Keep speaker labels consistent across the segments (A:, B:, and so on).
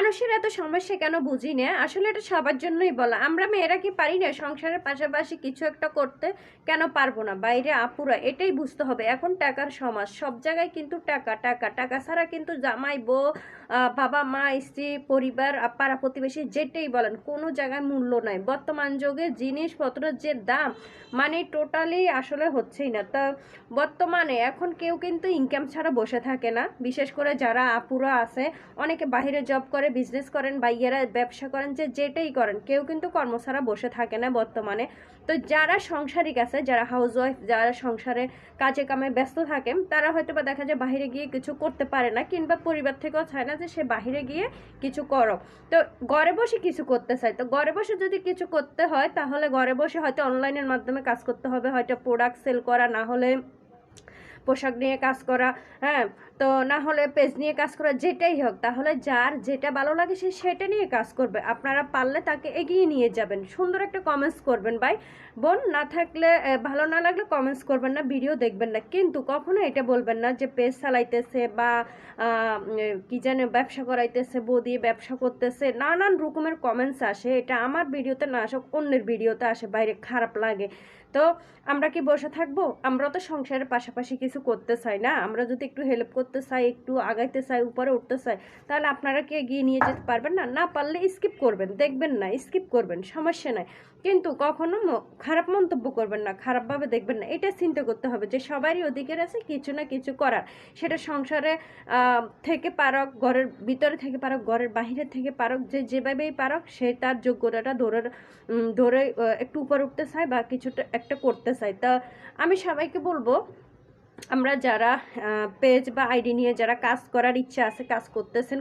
A: মানুষের এত সমস্যা কেন বুঝি না? আসলে এটা সবার জন্যই বলা। আমরা মেয়েরা কি পারি না সংসারের পাশাপাশি কিছু একটা করতে? কেন পারব না? বাইরে আপুরা, এটাই বুঝতে হবে। এখন টাকার সমাজ, সব জায়গায় কিন্তু টাকা টাকা। টাকা ছাড়া কিন্তু জামাই, বউ বাবা, মা, স্ত্রী, পরিবার পাড়া প্রতিবেশী যেটাই বলেন, কোনো জায়গায় মূল্য নাই। বর্তমান যুগে জিনিসপত্রের যে দাম মানে টোটালি আসলে হচ্ছেই না। তা বর্তমানে এখন কেউ কিন্তু ইনকাম ছাড়া বসে থাকে না। বিশেষ করে যারা আপুরা আছে, অনেকে বাইরে জব করে বিজনেস করেন বাইয়েরা ব্যবসা করেন, যে যেটাই করেন, কেউ কিন্তু কর্মছাড়া বসে থাকে না বর্তমানে। তো যারা সংসারিক আছে, যারা হাউস ওয়াইফ যারা সংসারে কাজে কামে ব্যস্ত থাকে, তারা হয়তো বা দেখা যায় বাইরে গিয়ে কিছু করতে পারে না, কিংবা পরিবার থেকেও চায় না যে সে বাইরে গিয়ে কিছু করো। তো ঘরে বসে কিছু করতে চায়। তো ঘরে বসে যদি কিছু করতে হয়, তাহলে ঘরে বসে হয়তো অনলাইনের মাধ্যমে কাজ করতে হবে, হয়তো প্রোডাক্ট সেল করা, না হলে পোশাক নিয়ে কাজ করা হ্যাঁ তো না হলে পেজ নিয়ে কাজ করা যেটাই হোক, তাহলে যার যেটা ভালো লাগে সে সেটা নিয়ে কাজ করবে। আপনারা পারলে তাকে এগিয়ে নিয়ে যাবেন। সুন্দর একটা কমেন্টস করবেন ভাই। বোন, না থাকলে ভালো না লাগলে কমেন্টস করবেন না ভিডিও দেখবেন না। কিন্তু কখনো এটা বলবেন না যে পেজ চালাইতেছে বা কি জানে, ব্যবসা করাইতেছে বৌদি ব্যবসা করতেছে। নানান রকমের কমেন্টস আসে। এটা আমার ভিডিওতে না আসুক, অন্যের ভিডিওতে আসে। বাইরে খারাপ লাগে। তো আমরা কি বসে থাকব? আমরা তো সংসারের পাশাপাশি কিছু করতে চাই না। আমরা যদি একটু হেল্প করতে চাই একটু আগাইতে চাই উপরে উঠতে চাই তাহলে আপনারা কি এগিয়ে নিয়ে যেতে পারবেন? না না পারলে স্কিপ করবেন, দেখবেন না স্কিপ করবেন, সমস্যা নাই। কিন্তু কখনো খারাপ মন্তব্য করবেন না, খারাপভাবে দেখবেন না, এটা চিন্তা করতে হবে যে সবারই অধিকার আছে, কিছু না কিছু করার। সেটা সংসারে থেকে পারক, ঘরের ভিতরে থেকে পারক, ঘরের বাহিরে থেকে পারক, যে যেভাবেই পারক, সে তার যোগ্যতাটা ধরে ধরে একটু উপরে উঠতে চায় বা কিছুটা একটা করতে চায়। তা আমি সবাইকে বলব আমরা যারা পেজ বা আইডি নিয়ে যারা কাজ করার ইচ্ছা আছে, কাজ করতেছেন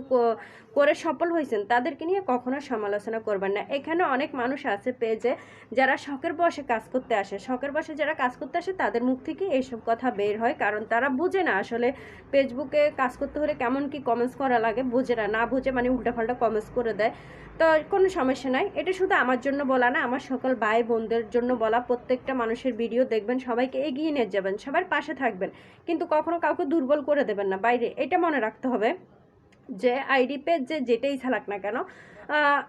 A: করে সফল হয়েছেন, তাদেরকে নিয়ে কখনো সমালোচনা করবেন না। এখানে অনেক মানুষ আছে পেজে যারা শখের বসে কাজ করতে আসে। শখের বসে যারা কাজ করতে আসে, তাদের মুখ থেকে এইসব কথা বের হয়, কারণ তারা বুঝে না আসলে ফেসবুকে কাজ করতে হলে কেমন কি কমেন্টস করা লাগে, বুঝে না। না বুঝে মানে উল্টাপাল্টা কমেন্টস করে দেয়। তো কোনো সমস্যা নাই। এটা শুধু আমার জন্য বলা না, আমার সকল ভাই বোনদের জন্য বলা। প্রত্যেকটা মানুষের ভিডিও দেখবেন, সবাইকে এগিয়ে নিয়ে যাবেন, সবার পাশে থাকবেন। কিন্তু কখনো কাউকে দুর্বল করে দেবেন না। বাইরে এটা মনে রাখতে হবে যে, আইডি পেজ যে যেটাই থাক না কেন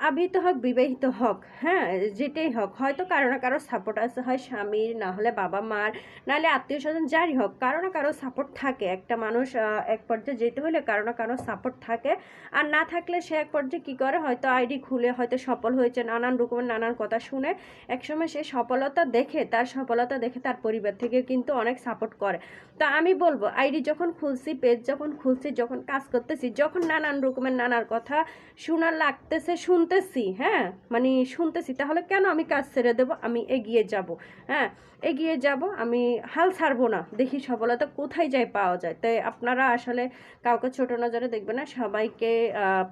A: আবিহিত হোক, বিবাহিত হোক হ্যাঁ যেটাই হোক, হয়তো কারও না কারও সাপোর্ট আছে, হয় স্বামীর, না হলে বাবা মার নাহলে আত্মীয় স্বজন যারই হোক, কারও না কারও সাপোর্ট থাকে। একটা মানুষ এক পর্যায়ে যেতে হলে কারও না কারও সাপোর্ট থাকে। আর না থাকলে সে এক পর্যায়ে কী করে? হয়তো আইডি খুলে, হয়তো সফল হয়েছে, নানান রকমের নানান কথা শুনে একসময় সে সফলতা দেখে, তার সফলতা দেখে তার পরিবার থেকে কিন্তু অনেক সাপোর্ট করে। তো আমি বলব, আইডি যখন খুলছি পেজ যখন খুলছি, যখন কাজ করতেছি, যখন নানান রকমের নানার কথা শোনা লাগতেছে শুনতেছি হ্যাঁ? মানে শুনতেছি, তাহলে কেন আমি কাজ ছেড়ে দেব? আমি এগিয়ে যাব হ্যাঁ? এগিয়ে যাব, আমি হাল ছাড়বো না। দেখি সফলতা কোথায় যায় পাওয়া যায়। তাই আপনারা আসলে কাউকে ছোট নজরে দেখবেন না, সবাইকে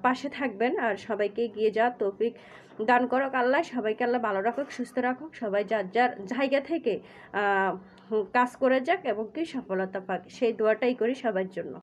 A: পাশে থাকবেন আর সবাইকে এগিয়ে যাওয়ার তৌফিক দান করক আল্লাহ। সবাইকে আল্লাহ ভালো রাখুক, সুস্থ রাখুক। সবাই যার যার জায়গা থেকে কাজ করে যাক এবং কি সফলতা পাক। সেই দোয়াটাই করি সবার জন্য।